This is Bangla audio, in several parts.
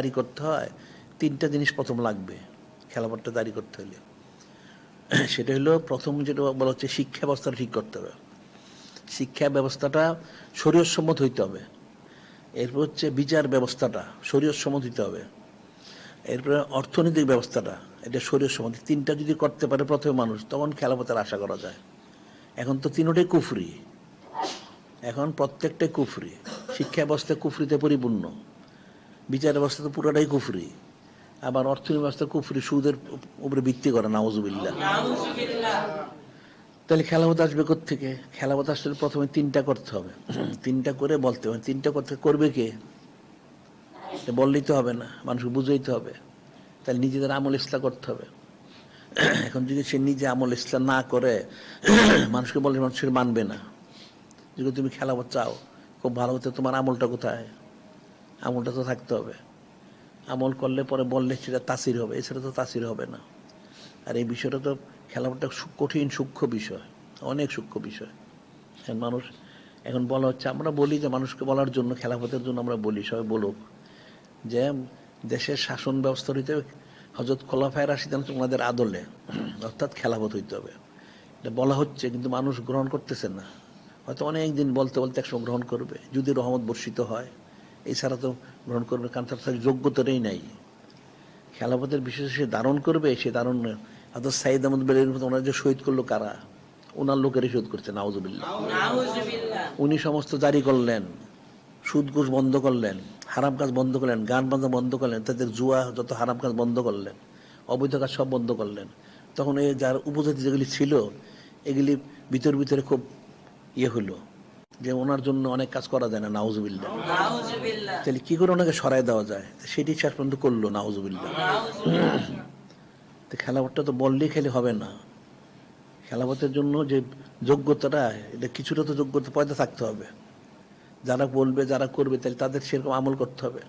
জারি করতে হয়, তিনটা জিনিস প্রথম লাগবে, খেলাপথটা জারি করতে হলে। সেটা হলো প্রথম যেটা বলা হচ্ছে শিক্ষা ব্যবস্থাটা ঠিক করতে হবে। শিক্ষা ব্যবস্থাটা শরীয়সম্মত হইতে হবে। এরপর হচ্ছে বিচার ব্যবস্থাটা শরীয়সম্মত হইতে হবে। এরপরে অর্থনৈতিক ব্যবস্থাটা, এটা শরীয়সম্মত তিনটা যদি করতে পারে প্রথমে মানুষ, তখন খেলাপথের আশা করা যায়। এখন তো তিনোটাই কুফরি। এখন প্রত্যেকটাই কুফরি, শিক্ষা ব্যবস্থা কুফরিতে পরিপূর্ণ। বিচার ব্যবস্থা তো পুরোটাই কুফরি। আবার অর্থনৈতিক ব্যবস্থা কুফরি, সুদের উপরে ভিত্তি করে নাওজুবিল্লা তাহলে খেলাপথ আসবে থেকে খেলাপথ আসলে প্রথমে তিনটা করতে হবে। তিনটা করে বলতে হবে। তিনটা করতে করবে কে? বললেই তো হবে না। মানুষকে বুঝাইতে হবে। তাহলে নিজেদের আমল ইসলা করতে হবে। এখন যদি সে নিজে আমল ইসলা না করে, মানুষকে বলে মানুষের মানবে না। যদি তুমি খেলাপথ চাও, খুব ভালো হতে তোমার আমলটা কোথায়? আমলটা তো থাকতে হবে। আমল করলে পরে বললে সেটা তাসির হবে এছাড়া তো তাসির হবে না। আর এই বিষয়টা তো খেলাপথটা সু- কঠিন, সূক্ষ্ম বিষয়, অনেক সূক্ষ্ম বিষয়। এখন মানুষ, এখন বলা হচ্ছে, আমরা বলি যে মানুষকে বলার জন্য খেলাপথের জন্য আমরা বলি, সবাই বলুক, যে দেশের শাসন ব্যবস্থা হইতে হজরত খোলাফায় রাশিদান ওনাদের আদলে, অর্থাৎ খেলাপথ হইতে হবে। এটা বলা হচ্ছে, কিন্তু মানুষ গ্রহণ করতেছে না। হয়তো অনেক দিন বলতে বলতে একসময় গ্রহণ করবে। যদি রহমত বর্ষিত হয় এছাড়া তো গ্রহণ করবে কারণ তার তার যোগ্যতাটাই নাই। খেলাপথের বিশেষ সে ধারণ করবে সে ধারণ অত সাইদ আহমদ বেলের মতো ওনারা যে শহীদ করল কারা? ওনার লোকেরই শহীদ করছে নাউজুবিল্লাহ। উনি সমস্ত জারি করলেন সুদ ঘুষ বন্ধ করলেন হারাম কাজ বন্ধ করলেন গান বাজনা বন্ধ করলেন তাদের জুয়া যত হারাম কাজ বন্ধ করলেন অবৈধ কাজ সব বন্ধ করলেন। তখন এই যার উপজাতি যেগুলি ছিল এগুলি ভিতর ভিতরে খুব ইয়ে হলো। যে ওনার জন্য অনেক কাজ করা যায় না নাউজুবিল্লাহ। তাহলে কি করে ওনাকে সরাই দেওয়া যায়? সেটি শেষ পর্যন্ত করল নাউজুবিল্লাহ। তো খেলাপথটা তো বললেই খেলে হবে না। খেলাপথের জন্য যে যোগ্যতাটা এটা কিছুটা তো যোগ্যতা পয়দা থাকতে হবে। যারা বলবে যারা করবে তাহলে তাদের সেরকম আমল করতে হবে।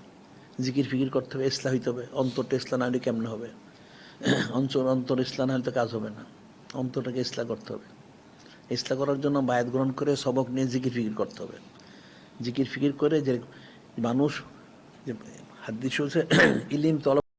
জিকির ফিকির করতে হবে ইসলা হইতে হবে। অন্তরটা ইসলা না হলে কেমন হবে? অঞ্চল অন্তর ইসলা না হলে তো কাজ হবে না। অন্তরটাকে ইসলা করতে হবে। ইসলা করার জন্য বায়াত গ্রহণ করে সবক নিয়ে জিকির ফিকির করতে হবে। জিকির ফিকির করে যে মানুষ যে হাদিস ইলিম, তলব